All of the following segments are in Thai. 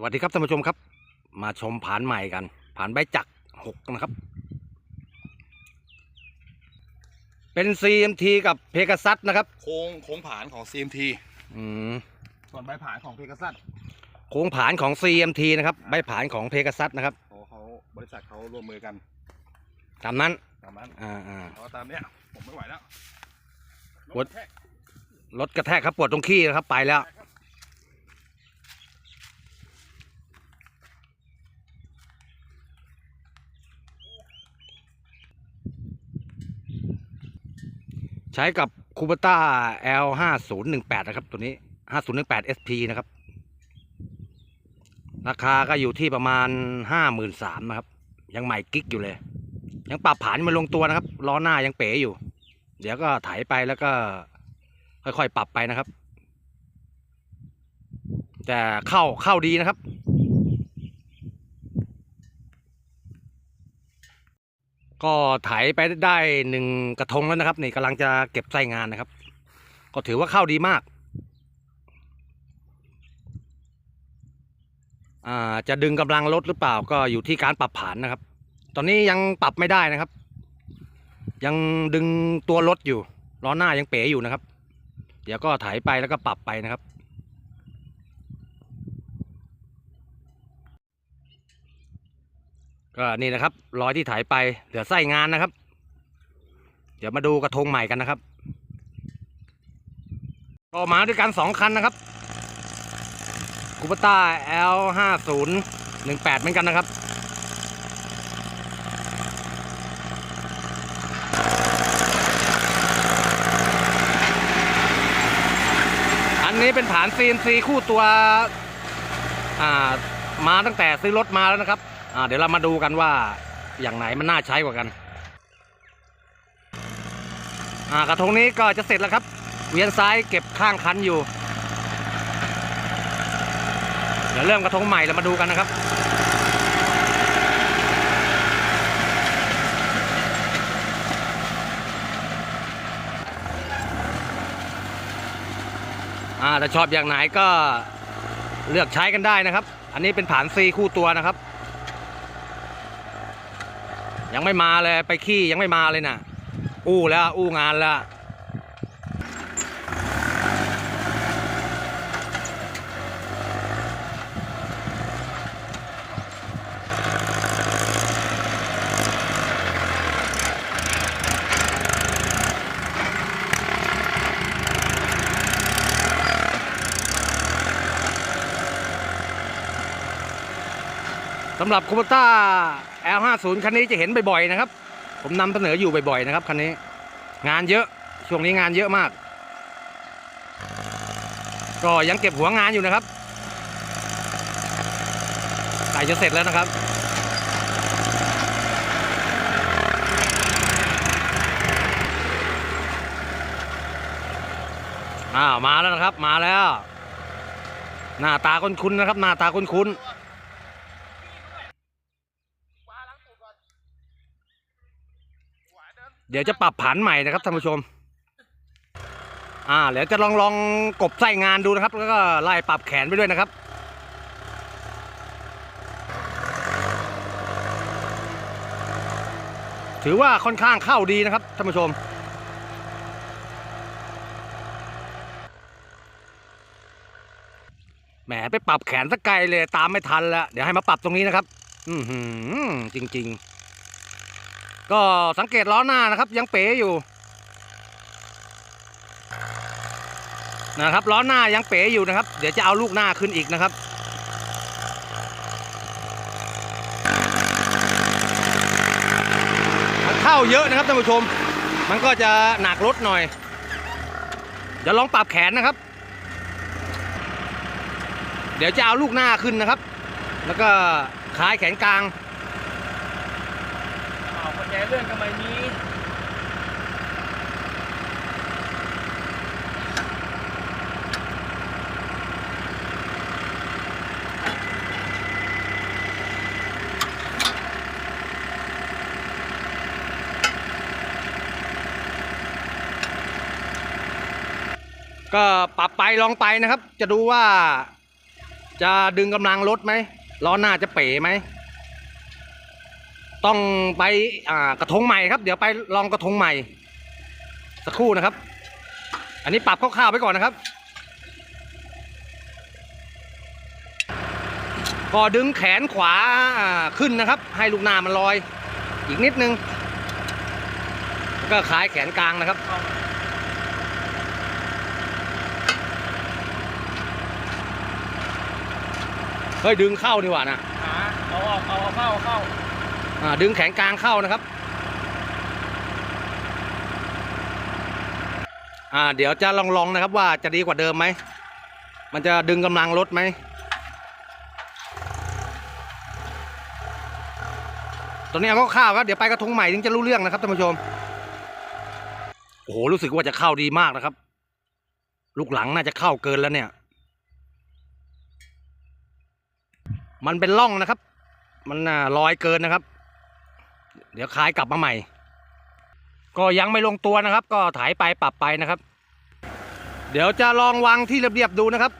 สวัสดีครับท่านผู้ชมครับ มาชมผานใหม่กัน ผานใบจักรหกนะครับ เป็น CMT กับเพก a ซั s นะครับ โค้งโค้งผานของ CMT อืมส่วนใบผานของเพก a ซัสโค้งผานของ CMT นะครับ ใบผานของเพก a ซั s นะครับเขาเขาบริษัทเขาร่วมมือกันตามนั้นตามนั้นอ่าอ่าเพราะตามเนี้ยผมไม่ไหวแล้ววดรถกระแทกครับปวดตรงขี้นะครับไปแล้ว ช้กับคูเปต้า L ห้าศูนย์หนึ่งแปดนะครับ ตัวนี้ห้าศูนย์หนึ่งแปด SP นะครับ ราคาก็อยู่ที่ประมาณห้าหมื่นสามนะครับ ยังใหม่กิ๊กอยู่เลย ยังปรับผ่านมาลงตัวนะครับล้อหน้ายังเป๋อยู่ เดี๋ยวก็ไถไปแล้วก็ค่อยๆปรับไปนะครับ แต่เข้าเข้าดีนะครับ ก็ไถไปได้หนึ่งกระทงแล้วนะครับ นี่กำลังจะเก็บไส้งานนะครับ ก็ถือว่าเข้าดีมาก อ่าจะดึงกำลังลดหรือเปล่าก็อยู่ที่การปรับผานนะครับ ตอนนี้ยังปรับไม่ได้นะครับ ยังดึงตัวรถอยู่ล้อหน้ายังเป๋อยู่นะครับ เดี๋ยวก็ไถไปแล้วก็ปรับไปนะครับ ก็นี่นะครับ รอยที่ไถไปเหลือไส้งานนะครับ เดี๋ยวมาดูกระทงใหม่กันนะครับก็มาด้วยกันสองคันนะครับคูปต้า L ห้าศูนย์หนึ่งแปดเหมือนกันนะครับอันนี้เป็นฐาน CNC คู่ตัวอ่ามาตั้งแต่ซื้อรถมาแล้วนะครับ เดี๋ยวเรามาดูกันว่าอย่างไหนมันน่าใช้กว่ากันกระทงนี้ก็จะเสร็จแล้วครับ เวียนซ้ายเก็บข้างคันอยู่ เดี๋ยวเริ่มกระทงใหม่เรามาดูกันนะครับอ่าถ้าชอบอย่างไหนก็เลือกใช้กันได้นะครับ อันนี้เป็นผานซีคู่ตัวนะครับ ยังไม่มาเลยไปขี้ยังไม่มาเลยนะ่ะ อู้แล้วอู้งานแล้วสำหรับคูปต้า L50 คันนี้จะเห็นบ่อยๆนะครับ ผมนำเสนออยู่บ่อยๆนะครับคันนี้ งานเยอะช่วงนี้งานเยอะมาก ก็ยังเก็บหัวงานอยู่นะครับใกล้จะเสร็จแล้วนะครับอ้าวมาแล้วนะครับ มาแล้ว หน้าตาคุ้นๆนะครับ หน้าตาคุ้นๆ เดี๋ยวจะปรับผันใหม่นะครับท่านผู้ชม อ่าเดี๋ยวจะลองลองกบไส้งานดูนะครับ แล้วก็ไล่ปรับแขนไปด้วยนะครับถือว่าค่อนข้างเข้าดีนะครับท่านผู้ชม แหมไปปรับแขนสักไกลเลยตามไม่ทันแล้ว เดี๋ยวให้มาปรับตรงนี้นะครับ อือหือจริง ๆ ก็สังเกตล้อหน้านะครับยังเป๋อยู่นะครับล้อหน้ายังเป๋อยู่นะครับ เดี๋ยวจะเอาลูกหน้าขึ้นอีกนะครับมันเข้าเยอะนะครับท่านผู้ชม มันก็จะหนักรถหน่อยเดี๋ยวลองปรับแขนนะครับ เดี๋ยวจะเอาลูกหน้าขึ้นนะครับ แล้วก็คลายแขนกลาง แก่เรื่องก็ไม่มีก็ปรับไปลองไปนะครับ จะดูว่า จะดึงกำลังรถไหมล้อหน้าจะเป๋ไหม ต้องไปอ่ากระทงใหม่ครับ เดี๋ยวไปลองกระทงใหม่ สักครู่นะครับ อันนี้ปรับคร่าวๆไปก่อนนะครับ ก็ดึงแขนขวาขึ้นนะครับ ให้ลูกหน้ามันลอย อีกนิดนึง ก็คล้ายแขนกลางนะครับเฮ้ยดึงเข้าดีกว่านะเอาออกเอาเข้าเอาเข้า ดึงแขนกลางเข้านะครับอ่าเดี๋ยวจะลองลองนะครับว่าจะดีกว่าเดิมไหม มันจะดึงกำลังรถไหม ตอนนี้เอาข้าวครับ เดี๋ยวไปกระทงใหม่ถึงจะรู้เรื่องนะครับท่านผู้ชม โอ้โห รู้สึกว่าจะเข้าดีมากนะครับ ลูกหลังน่าจะเข้าเกินแล้วเนี่ย มันเป็นร่องนะครับ มันน่าลอยเกินนะครับ เดี๋ยวขายกลับมาใหม่ ก็ยังไม่ลงตัวนะครับ ก็ถ่ายไปปรับไปนะครับ เดี๋ยวจะลองวางที่เรียบๆดูนะครับ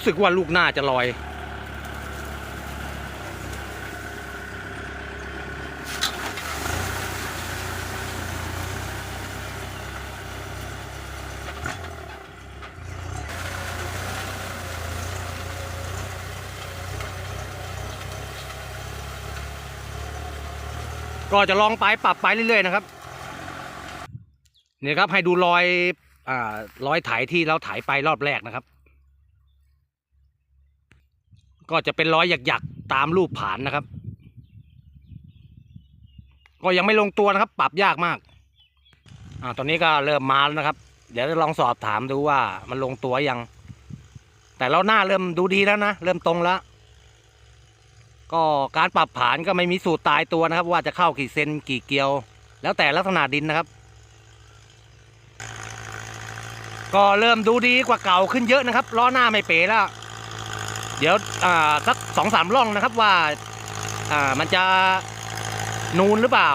รู้สึกว่าลูกหน้าจะลอย ก็จะลองไปปรับไปเรื่อยๆนะครับเนี่ยครับให้ดูรอยอ่ารอยไถที่เราไถไปรอบแรกนะครับ ก็จะเป็นรอยหยักๆตามรูปผานนะครับ ก็ยังไม่ลงตัวนะครับ ปรับยากมากอ่าตอนนี้ก็เริ่มมาแล้วนะครับ เดี๋ยวจะลองสอบถามดูว่ามันลงตัวยัง แต่เราหน้าเริ่มดูดีแล้วนะเริ่มตรงแล้วก็การปรับผานก็ไม่มีสูตรตายตัวนะครับ ว่าจะเข้ากี่เซนกี่เกียว แล้วแต่ลักษณะดินนะครับ ก็เริ่มดูดีกว่าเก่าขึ้นเยอะนะครับล้อหน้าไม่เป๋แล้ว เดี๋ยวอ่าสักสองสามร่องนะครับว่าอ่ามันจะนูนหรือเปล่า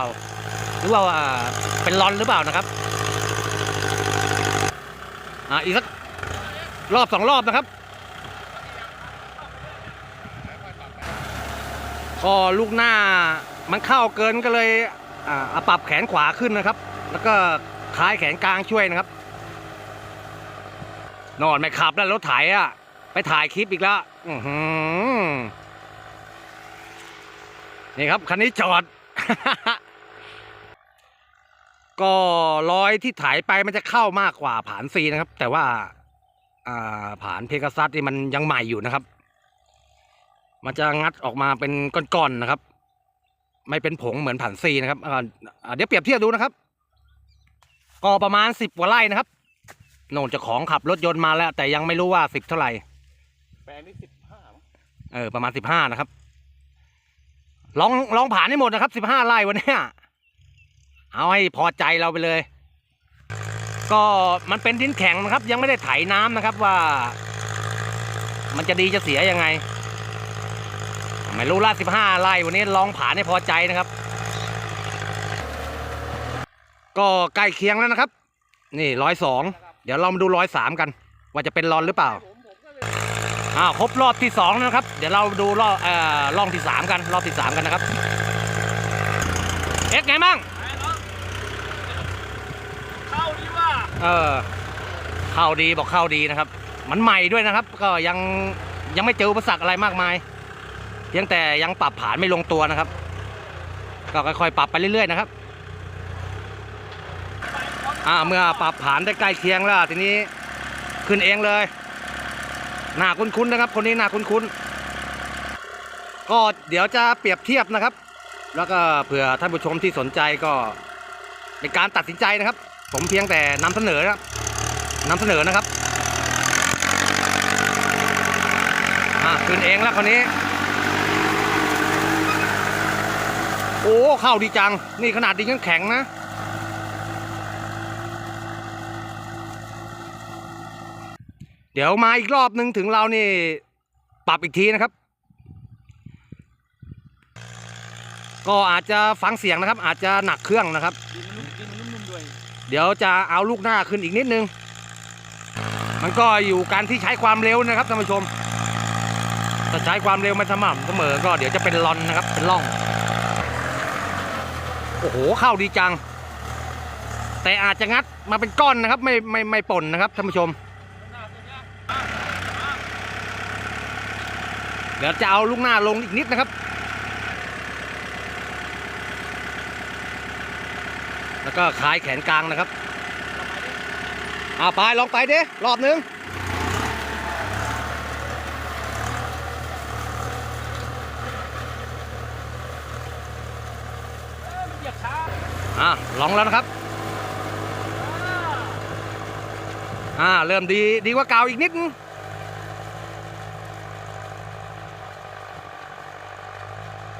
หรือว่าาเป็นรอนหรือเปล่านะครับอ่าอีกสักรอบสองรอบนะครับก็ลูกหน้ามันเข้าเกินก็เลยอ่าเอาปรับแขนขวาขึ้นนะครับ แล้วก็คล้ายแขนกลางช่วยนะครับ นอนไม่ขับแล้วรถไถอะ ไปถ่ายคลิปอีกแล้วนี่ครับคันนี้จอด ก็รอยที่ถ่ายไปมันจะเข้ามากกว่าผานซีนะครับ แต่ว่าอ่าผานเพกาซัสนี่มันยังใหม่อยู่นะครับ มันจะงัดออกมาเป็นก้อนๆนะครับ ไม่เป็นผงเหมือนผันซีนะครับเดี๋ยวเปรียบเทียบดูนะครับ ก็ประมาณสิบกว่าไร่นะครับโน่นจ้าของขับรถยนต์มาแล้ว แต่ยังไม่รู้ว่าสิบเท่าไหร่ แปลงนี่สิบห้าเออประมาณสิบห้านะครับ ลองลองผ่านให้หมดนะครับสิบห้าไร่วันนี้เอาให้พอใจเราไปเลย ก็มันเป็นดินแข็งนะครับ ยังไม่ได้ไถน้ำนะครับว่า มันจะดีจะเสียยังไง ไม่รู้ละสิบห้าไร่วันนี้ลองผ่านให้พอใจนะครับ ก็ใกล้เคียงแล้วนะครับ นี่ร้อยสองเดี๋ยวเรามาดูร้อยสามกัน ว่าจะเป็นรอนหรือเปล่า อ้าวครบรอบที่สองแล้วนะครับ เดี๋ยวเราดูรอบเอ่อรอบที่สามกันรอบที่สามกันนะครับ เอ็กไงมั่งเนาะเข้าดีว่าเออเข้าดีบอกเข้าดีนะครับ มันใหม่ด้วยนะครับ ก็ยังยังไม่เจออุปสรรคอะไรมากมายเพียงแต่ยังปรับผานไม่ลงตัวนะครับ ก็ค่อยๆปรับไปเรื่อยๆนะครับอ่าเมื่อปรับผานได้ใกล้เคียงแล้วทีนี้ขึ้นเองเลย หน้าคุ้นๆนะครับ คนนี้หน้าคุ้นๆก็เดี๋ยวจะเปรียบเทียบนะครับ แล้วก็เผื่อท่านผู้ชมที่สนใจก็เป็นการตัดสินใจนะครับ ผมเพียงแต่นำเสนอนะครับนำเสนอนะครับอ่าขึ้นเองแล้วคนนี้ โอ้เข้าดีจัง นี่ขนาดดินยังแข็งนะ เดี๋ยวมาอีกรอบนึงถึงเรานี่ปรับอีกทีนะครับ ก็อาจจะฟังเสียงนะครับ อาจจะหนักเครื่องนะครับ เดี๋ยวจะเอาลูกหน้าขึ้นอีกนิดนึง มันก็อยู่การที่ใช้ความเร็วนะครับท่านผู้ชมถ้าใช้ความเร็วไม่สม่ำเสมอก็เดี๋ยวจะเป็นลอนนะครับเป็นล่อง โอ้โหเข้าดีจัง แต่อาจจะงัดมาเป็นก้อนนะครับ ไม่ไม่ไม่ป่นนะครับท่านผู้ชม หน้าตัวเนี้ย เดี๋ยวจะเอาลูกหน้าลงอีกนิดนะครับ แล้วก็คลายแขนกลางนะครับเอาไปลองไปดิรอบนึงอ้ยมันเหยียบช้าอะลองแล้วนะครับอ่าเริ่มดีดีกว่าเก่าอีกนิดนึง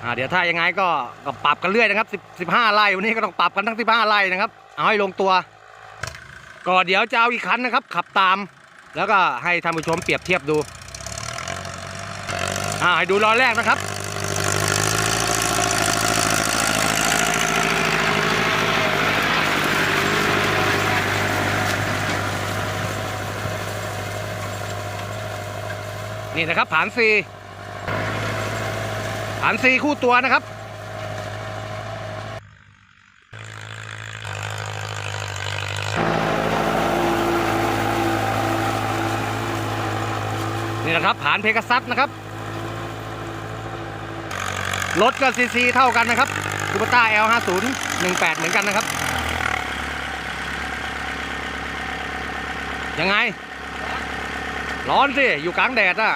อ่าเดี๋ยวถ้ายังไงก็ก็ปรับกันเรื่อยนะครับสิบสิบห้าไร่วันนี้ก็ต้องปรับกันทั้งสิบห้าไร่นะครับ เอาให้ลงตัว ก็เดี๋ยวจะเอาอีกคันนะครับ ขับตาม แล้วก็ให้ท่านผู้ชมเปรียบเทียบดูอ่าให้ดูรอแรกนะครับนี่นะครับ ผานซี ผานซีคู่ตัวนะครับนี่นะครับผ่านเพกซัสนะครับรถกับซีซีเท่ากันนะครับคูปต้า L50 18 เหมือนกันนะครับ ยังไง ร้อนสิ อยู่กลางแดดอะ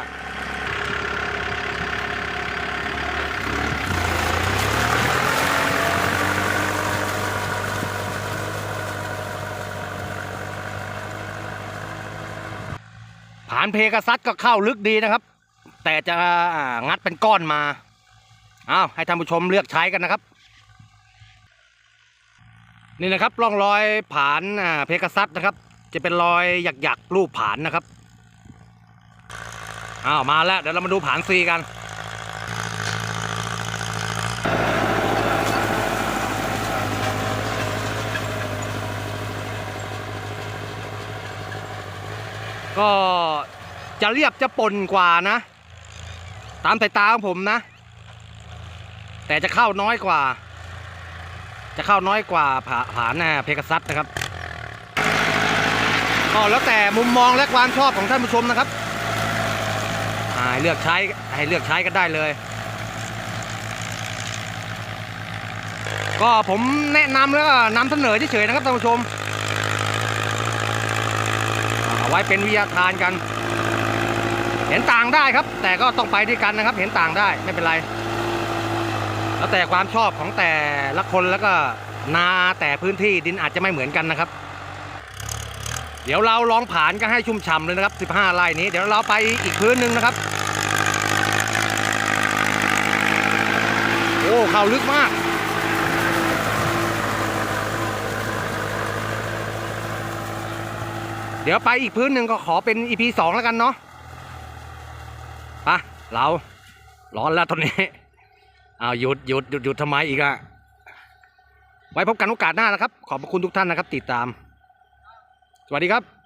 านเพกซัดก็เข้าลึกดีนะครับ แต่จะงัดเป็นก้อนมาเอาให้ท่านผู้ชมเลือกใช้กันนะครับ นี่นะครับร่องรอยผานเพกซัดนะครับ จะเป็นรอยหยักๆรูปผานนะครับอ้าวมาแล้วเดี๋ยวเรามาดูผานซีกัน ก็จะเรียบจะปนกว่านะ ตามสายตาของผมนะ แต่จะเข้าน้อยกว่า จะเข้าน้อยกว่าผาผานนะเพกซัสนะครับก็แล้วแต่มุมมองและความชอบของท่านผู้ชมนะครับให้เลือกใช้ให้เลือกใช้กันได้เลย ก็ผมแนะนำแล้วก็นำเสนอเฉยๆนะครับท่านผู้ชม ไว้เป็นวิทยาทานกัน เห็นต่างได้ครับ แต่ก็ต้องไปด้วยกันนะครับ เห็นต่างได้ไม่เป็นไร แล้วแต่ความชอบของแต่ละคนแล้วก็นาแต่พื้นที่ดินอาจจะไม่เหมือนกันนะครับ เดี๋ยวเราลองผ่านกันให้ชุ่มฉ่ำเลยนะครับ 15ไร่นี้ เดี๋ยวเราไปอีกพื้นหนึ่งนะครับ โอ้เข้าลึกมาก ดี๋ยวไปอีกพื้นหนึ่งก็ขอเป็นอีพีสองแล้วกันเนาะปะเราร้อนแล้วตอนนี้อ้าวหยุดหยุดหยุดหยุดทำไมอีกอะไว้พบกันโอกาสหน้านะครับ ขอบคุณทุกท่านนะครับ ติดตาม สวัสดีครับ